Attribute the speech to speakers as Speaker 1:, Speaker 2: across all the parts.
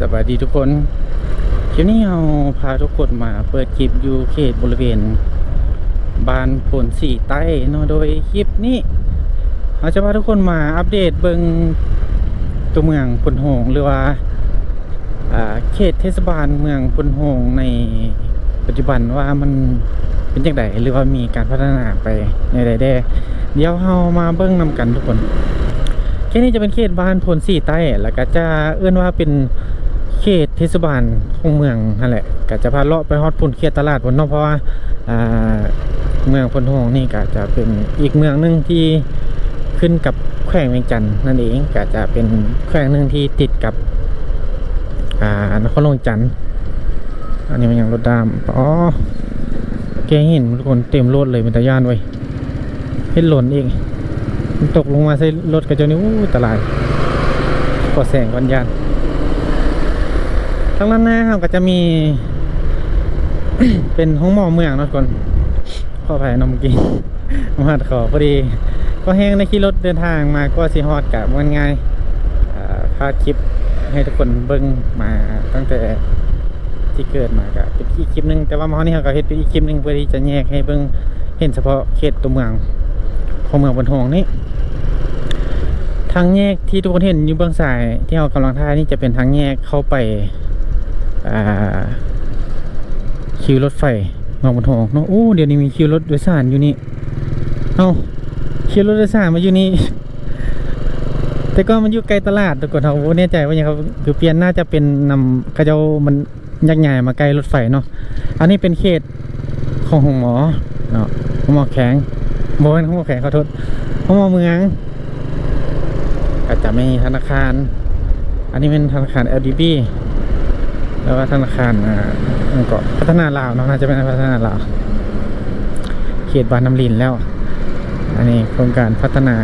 Speaker 1: สวัสดีทุกคน คลิปนี้เราพาทุกคนมาเปิดคลิปอยู่เขตบริเวณบ้านผลสีใต้เนาะโดยคลิปนี้เราจะพาทุกคนมาอัปเดตเบิงตัวเมืองพนหงหรือว่าเขตเทศบาลเมืองพนหงในปัจจุบันว่ามันเป็นอย่างไรหรือว่ามีการพัฒนาไปในใดแด้เดี๋ยวเรามาเบิ้งนำกันทุกคนแค่นี้จะเป็นเขตบ้านพลสี่ใต้ แล้วก็จะเอื้อนว่าเป็น เขตเทศบาลของเมืองนั่นแหละก็จะพาเลาะไปฮอดพุ่นเขตตลาดพุ่นเนาะเพราะว่าเมืองพลทองนี่ก็จะเป็นอีกเมืองหนึ่งที่ขึ้นกับแขวงเวียงจันทน์นั่นเองก็จะเป็นแขวงหนึ่งที่ติดกับอ่านครหลวงจันทน์อันนี้มันยังรถดามอ๋อแกเห็นทุกคนเต็มรถเลยเป็นตะย่านไว้เห็นหล่นอีกตกลงมาใส่รถกระจกนี่อู้ตลายกดแสงก่อนยาน ทางด้านหน้าเราก็จะมี เป็นห้องหมอเมืองเนาะก่อนขออภัยน้องเมื่อกี้มาดขอพอดี ก็แห้งในขี่รถเดินทางมาก็สิฮอดกับมันง่ายพาคลิปให้ทุกคนเบิ่งมาตั้งแต่ที่เกิดมาก็เป็นอีกคลิปหนึงแต่ว่ามาฮอนี่เราก็เฮ็ดเป็นอีกคลิปหนึงเพื่อที่จะแยกให้เบิ่งเห็นเฉพาะเขตตัวเมืองของเมืองบนหองนี่ทางแยกที่ทุกคนเห็นอยู่เบื้องซ้ายที่เรากำลังท่ายนี่จะเป็นทางแยกเข้าไป อ่าคิวรถไฟเมืองบนหองเนาะโอ้เดี๋ยวนี้มีคิวรถโดยสารอยู่นี่เอ้าคิวรถโดยสารมาอยู่นี่แต่ก็มันอยู่ไกลตลาดทุกคนเขาแน่ใจว่าอย่างเขาคือเปลี่ยนน่าจะเป็นนำกระเจ้ามันยักษ์ใหญ่มาไกลรถไฟเนาะอันนี้เป็นเขตของหงหมอเนาะหงหมอแข็งโมเป็นขอแขกขอโทษของเมืองก็จะมีธนาคาร อันนี้เป็นธนาคาร LDB แล้วก็ธนาคารอ่ามันก็พัฒนาลาวเนาะน่าจะเป็นพัฒนาลาวเขตบานน้ำลินแล้ว อันนี้โครงการพัฒนา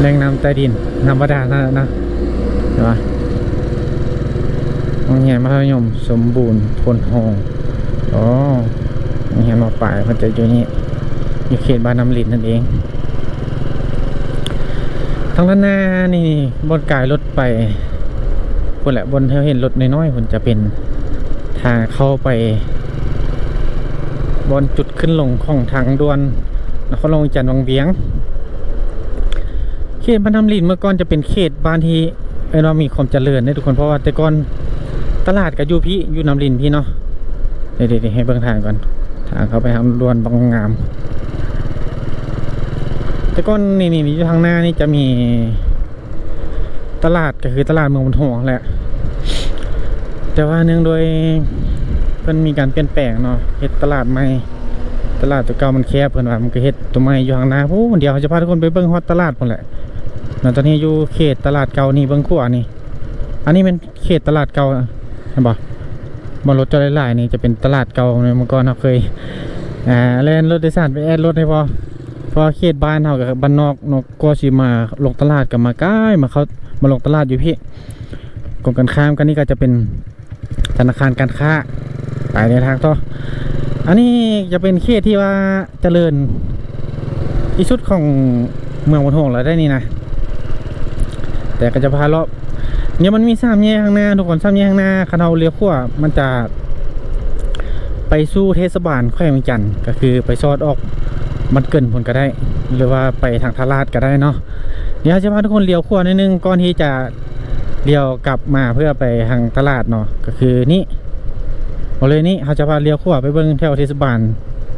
Speaker 1: แรงน้ำใต้ดินน้ำบาดาลนะนะเห็นปะโรงเรียนมัธยมสมบูรณ์พลโฮงอ๋อโรงเรียนมาปลายมันจะอยู่นี่อยู่เขตบ้านน้ำลินนั่นเองทางด้านหน้านี่บนกายรถไป บนแหละบนเทาเห็นรถน้อยๆมันจะเป็นทางเข้าไป บนจุดขึ้นลงของทางด่วนนครหลวงจันทร์วังเวียง เขตบ้านน้ำลินเมื่อก่อนจะเป็นเขตบ้านที่เรามีความเจริญนะทุกคนเพราะว่าแต่ก่อนตลาดกับยูพี่อยู่น้ำลินพี่เนาะเดี๋ยวๆให้เบิ่งทางก่อนทางเข้าไปทางด่วนบางงามแต่ก้อนนี่นี่อยู่ทางหน้านี่จะมี ตลาดก็คือตลาดเมืองบนหงแหละ แต่ว่าเนื่องโดยเพิ่นมีการเปลี่ยนแปลงเนาะเฮ็ดตลาดใหม่ตลาดตัวเก่ามันแคบเพิ่นว่ามันก็เฮ็ดตัวใหม่อยู่ข้างหน้าผู้เดี๋ยวจะพาทุกคนไปเบิ่งฮอดตลาดพุ่นแหละแล้วตอนนี้อยู่เขตตลาดเก่านี่เบิ่งขวานี่ อันนี้เป็นเขตตลาดเก่าเห็นบ่บ่รถจอดหลายๆนี่จะเป็นตลาดเก่าเมื่อก่อนเราเคยอ่าแล่นรถโดยสารไปแอดรถให้พอพราะเขตบ้านเฮากับบ้านนอกนกก็สิมาลงตลาดกับมาใกล้มาเขา มาลงตลาดอยู่พี่กงกันข้ามกันนี่ก็จะเป็นธนาคารการค้าไปในทางต่ออันนี้จะเป็นเขตที่ว่าเจริญที่สุดของเมืองบนหงแล้วได้นี่นะแต่ก็จะพาเลาะเนี่ยมันมีสามแยกข้างหน้าทุกคนสามแยกข้างหน้าคันเราเลี้ยวขวามันจะไปสู้เทศบาลแขวงจันทน์ก็คือไปซอดออกมันเกินผลก็ได้ หรือว่าไปทางทาราดก็ได้เนาะ เดี๋ยวจะพาทุกคนเลี้ยวขวานิดนึงก่อนที่จะเลี้ยวกลับมาเพื่อไปทางตลาดเนาะก็คือนี่เอาเลยนี่เขาจะพาเลี้ยวขวาไปเบิ้งแถวเทศบาล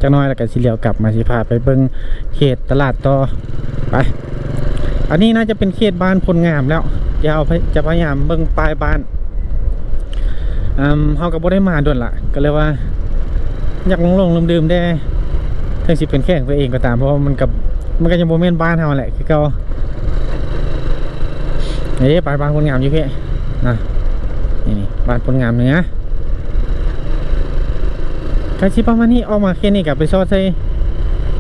Speaker 1: จักหน้อยแล้วก็สิเลี้ยวกลับมาสิพาไปเบิ้งเขตตลาดต่อไป อันนี้น่าจะเป็นเขตบ้านพลงามแล้วเดี๋ยวจะพยายามเบิ้งปลายบ้านอืมเขาก็บ่ได้มาด่วนละก็เลยว่าอยากลงลงลืมดื่มได้ถึงสิเป็นแค่งตัวเองก็ตามเพราะมันกับมันก็ยังโมเมนต์บ้านเฮาแหละคือเก่า เอ๊ะบ้าบ้านคนงามอยู่พี่นะนี่นี่บ้านคนงามเนื้อใครชิประมาณนี้ออกมาแค่นี้กับไปซอดใส่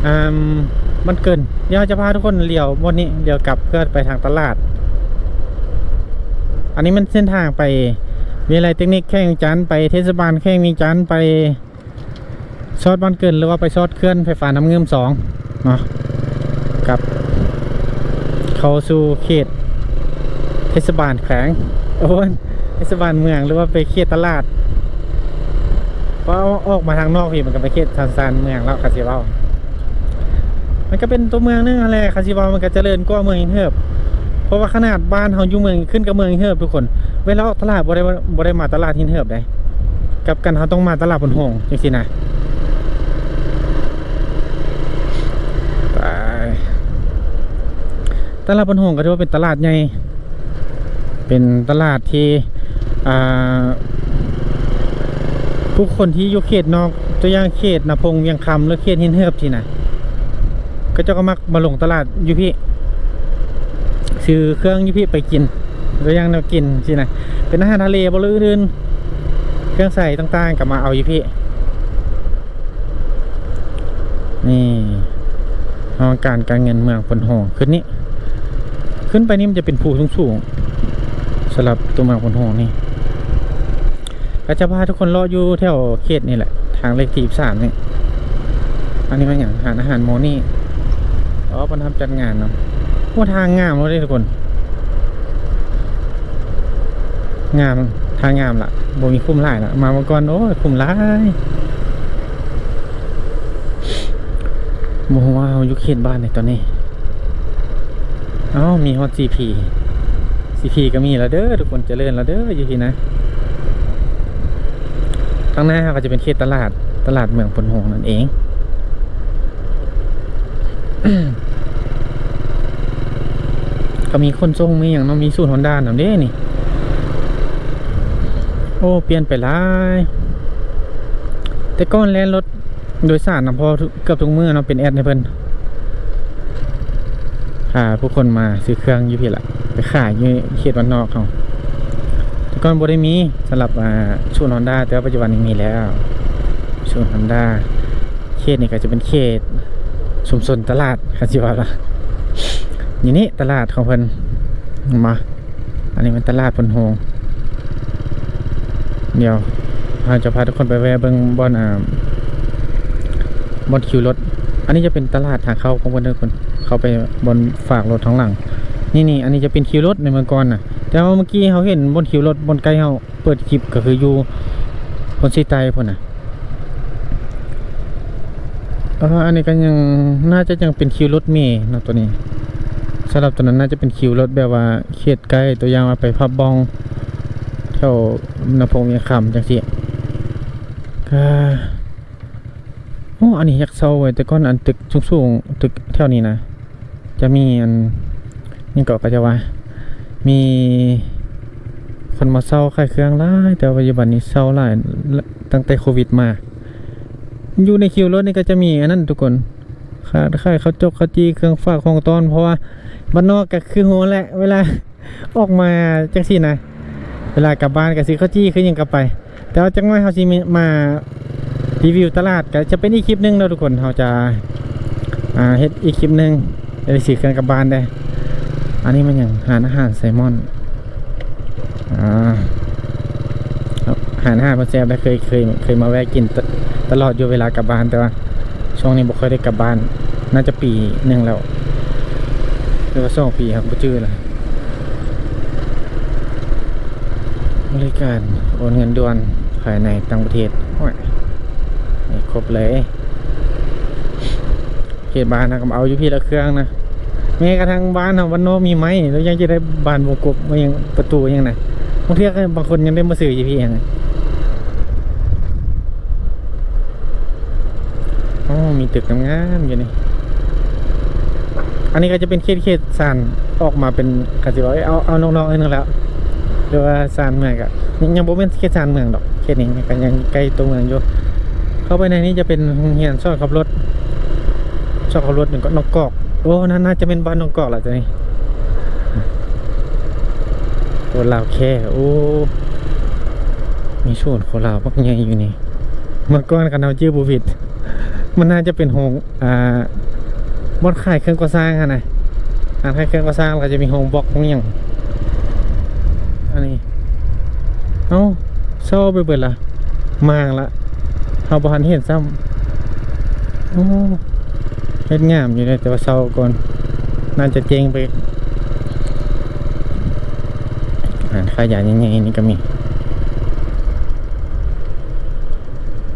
Speaker 1: อ่ามันเกิน เดี๋ยวจะพาทุกคนเลี้ยวบนนี้เลี้ยวกลับเพื่อไปทางตลาด อันนี้มันเส้นทางไปวิทยาลัยเทคนิคแข่งจันไปเทศบาลแข่งมีจันไปซอดบ้านเกินหรือว่าไปซอดเคลื่อนไฟฟ้าน้ำเงื่อมสองเนาะกับ เข้าสู่เขต ทศบาลแขวงโอ้ยเทศบาลเมืองหรือว่าไปเขตตลาดเพราะออกมาทางนอกพี่มันก็ไปเขตทางซานเมืองแล้วคาสิเว้ามันก็เป็นตัวเมืองนึงอะไรคาสิเว้ามันก็เจริญกว่าเมืองอินเทอร์เพราะว่าขนาดบ้านเฮาอยู่เมืองขึ้นกับเมืองอินเทอร์ทุกคน เวลาออกตลาดบ่ได้บ่ได้มาตลาดอินเทอร์ได้กับกันเฮาต้องมาตลาดบนหงจังซี่นะไปตลาดบนหงก็ถือว่าเป็นตลาดใหญ่ เป็นตลาดที่ผู้คนที่อยู่เขตนอกตัวอย่างเขตนาพงเวียงคำหรือเขตหินเฮือบที่นะก็เจะก็มักมาลงตลาดอยู่พี่ซื้อเครื่องอยู่พี่ไปกินตัวอย่างแนวกินที่นะเป็นอาหารทะเลบริอื่นเครื่องใส่ต่างๆกลับมาเอาอยู่พี่นี่ทาการการเงินเมืองพนหงขึ้นนี้ ขึ้นไปนี่มันจะเป็นภูสูงๆ สำหรับตัวมืองพนหงนี่ก็จะพาทุกคนรออยู่แถวเขตนี่แหละ ทางเลขที่สามนี่อันนี้มันอย่างอาหารอาหารโมนี่อ๋อมันทำจัดงานเนาะว่าทางงามเลยทุกคน งามทางงามละโบมีคุ้มหลายละมาเมื่อก่อนโอ้ยคุ้มหลายโมว่าอยู่เขตบ้านในตอนนี้อ้ามีฮอตซีพี GP CP ก็มีแล้วเด้อทุกคนจเจริญแล้วเด้ออยู่ที่นะข้างหน้าก็จะเป็นเขตตลาดตลาดเมืองพนหงนั่นเองก็มีคนส่งมีอย่างน้องมีสูตรฮอนด้าหน่อยเด้นี่ โอ้เปลี่ยนไปหลายแต่ก้อนแล่นรถโดยสารนะพอเกือบทุกมือเนาะเป็นแอดในเพิ่นพาผู้คนมาซื้อเครื่องอยู่พี่ละ ไปขายอยู่เขตวันนอกเขาแต่ก่อนบ่ได้มีสำหรับชูนฮอนด้าแต่ว่าปัจจุบันนี้มีแล้วชูนฮอนด้าเขตนี้ก็จะเป็นเขตชุมชนตลาดคาสิว่าละอยู่นี่ตลาดของเพิ่นมา อันนี้เป็นตลาดพนโฮงเดี๋ยวเราจะพาทุกคนไปแวะเบิ่งบอนอ่าบอนคิวรถ อันนี้จะเป็นตลาดทางเข้าของเพิ่นทุกคน เข้าไปบนฝากรถท้งหลัง นี่นี่อันนี้จะเป็นคิวรถในเมืองก่อนน่ะแต่ว่าเมื่อกี้เขาเห็นบนคิวรถบนไกลเขาเปิดคลิปก็คืออยู่บนซีไตพ่นนะเอออันนี้ก็ยังน่าจะยังเป็นคิวรถเมย์นะตัวนี้สำหรับตัวนั้นน่าจะเป็นคิวรถแบบว่าเขตใกล้ตัวอย่างว่าไปพับบองแถวนพงศ์เมียคำจังสิก็โอ้อันนี้ยักษ์เซาไว้แต่ก่อนอันตึกสูงๆตึกแถวนี้นะ จะมีอัน นี่ก็ก็จะว่า มีคนมาเศร้าขายเครื่องหลายแต่ปัจจุบันนี้เศร้าหลายตั้งแต่โควิดมา อยู่ในคิวรถนี่ก็จะมีอันนั้นทุกคนขาดขายเขาจกเขาจีเครื่องฝากของตอน เพราะว่าบ้านนอกก็คือโหแหละ เวลาออกมาจังซี่นะ เวลากลับบ้านก็ซื้อข้าจี้คือยังกลับไป แต่ว่าจังไว้เขาสิมารีวิวตลาดก็จะเป็นอีกคลิปหนึงแล้วทุกคนเขาจะอ่าเฮ็ดอีกคลิปหนึ่งจะได้สีเครื่องกลับบ้านได้ อันนี้มันอย่างหารอาหารไซมอนอ่าหารอาหารมาแซ่บได้เคยเคยเคยมาแวะกินตตลอดอยู่เวลากลับบ้านแต่ว่า ช่วงนี้บ่ค่อยได้กลับบ้าน น่าจะปีหนึ่งแล้วหรือว่าสองปีครับบ่จื้อเลยบริการโอนเงินด่วนภายในต่างประเทศโอ้ยนี่ครบเลยเขตบ้านนะก็เอาอยู่พี่ละเครื่องนะ แม้กระทั่งบ้านของวันโนมีไหมแล้วยังจะได้บานวงกบมายังประตูยังไงบางทีก็บางคนยังได้มาซื้ออยู่พี่เองอ๋อมีตึกงามๆอยู่นี่อันนี้ก็จะเป็นเขตเขตสานออกมาเป็นกสิว่าเอ้ยเอาเอานอกๆนึงแล้วหรือว่าสานเมืองก็ยังยังบ่เป็นเขตสานเมืองดอกเขตนี้ก็ยังใกล้ตัวเมืองอยู่เข้าไปในนี้จะเป็นเรียนสอนขับรถชอบขับรถหนึ่งก็นกกอก อ้น่าจะเป็นบ้านนกกอกแหละจ้ะนี่โคลาวแค่โอ้มีส่วนโคลาวมักใหญ่อยู่นี่เมื่อก่อนกันเอาชื่อบูฟิดมันน่าจะเป็นโฮงอ่าบดขายเครื่องก่อสร้างอะนะอ่านขายเครื่องก่อสร้างแล้วก็จะมีโฮงบล็อกของอย่างอันนี้เอ้าเศร้าไปเบิดละมางละเอาบอลเห็นซ้ำโอ้ เฮ็ดงามอยู่เลยแต่ว่าเศร้าก่อนน่าจะเจงไปอ่านขายาใหญ่ๆนี่ก็มี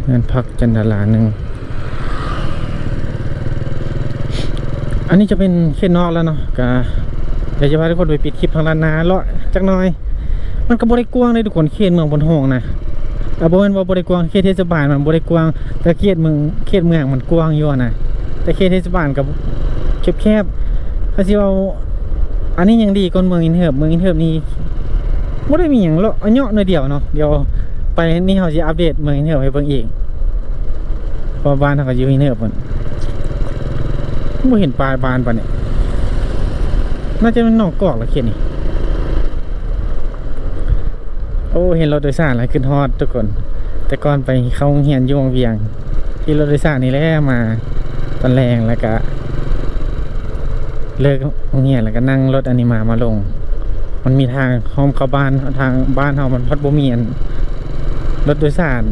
Speaker 1: เงินพักจันดาราหนึ่งอันนี้จะเป็นเขตนอกแล้วเนาะก็เดี๋ยวจะพาทุกคนไปปิดคลิปทางด้านนาเลาะจักหน่อย มันก็บริกว้างเลยทุกคนเขตเมืองบนห้องนะแต่บ่แม่นว่าบริกว้างเขตเทศบาลมันบริกว้างแต่เขตเมืองเขตเมืองมันกว้างอยู่อะนะ แต่เขตเทศบาลกับแคบๆเขาสิเอาอันนี้ยังดีกว่าเมืองอินเทอร์เมืองอินเทอร์นี่บ่ได้มีหยังเลาะเอาเนาะหน่อยเดียวเนาะเดี๋ยวไปนี่เขาสิอัปเดตเมืองอินเทอร์ให้เบิ่งอีกเพราะบ้านเขาก็อยู่อินเทอร์เพิ่นไม่เห็นปลายบานปะเนี่ยน่าจะเป็นนองกอกละเขียนนี่โอ้เห็นรถโดยสารอะไรขึ้นฮอดทุกคน แต่ก่อนไปเขาเฮียนยวงเวียงที่รถโดยสารนี่แหละมา ตอนแรงแล้วก็เลิกโรงเฮียนแล้วก็นั่งรถอนิมามาลง มันมีทางห้อมเข้าบ้านทางบ้านเฮามันพัดบ่มีอันรถโดยสาร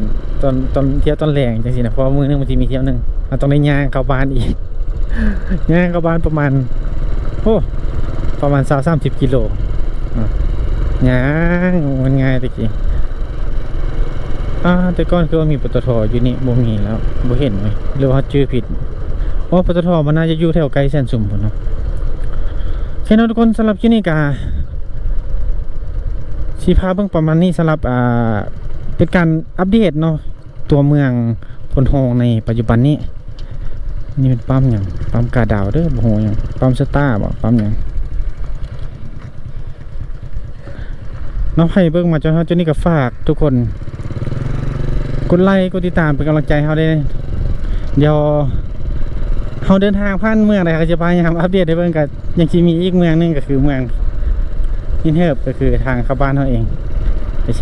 Speaker 1: ตอนตอนเที่ยวตอนแรงจังซี่นะเพราะมือนึงมันสิมีเที่ยวหนึงเราต้องได้ย่างเข้าบ้านอีกย่างเข้าบ้านประมาณโอ้ประมาณสามสามสิบกิโลย่างมันง่ายตะกี้อ่าแต่ก่อนคือว่ามีปตทอยู่นี่บ่มีแล้วบ่เห็นไหมหรือว่าชื่อผิด เพราปตทมันน่าจะอยู่แถวไกลแสนสุ่มพุ่นเนาะโอเคเนาะทุกคนสำหรับคลิปนี้กาชีพาเบิ่งประมาณนี้สำหรับอ่าเป็นการอัปเดตเนาะตัวเมืองพนโฮงในปัจจุบันนี้ นี่เป็นปั๊มอย่างปั๊มกาดาวเด้อบ่โหอย่างปั๊มสตาร์บ่ปั๊มอย่างน้องไผ่เบิ่งมาจนเฮาจนนี่ก็ฝากทุกคน กดไลค์กดติดตามเป็นกำลังใจให้เฮาได้เดี๋ยว เขาเดินทางผ่านเมืองใดก็จะพยายามอัปเดตให้เบิ่งกันยังที่มีอีกเมืองหนึงก็คือเมืองอินเทอร์ก็คือทางเข้าบ้านเขาเอง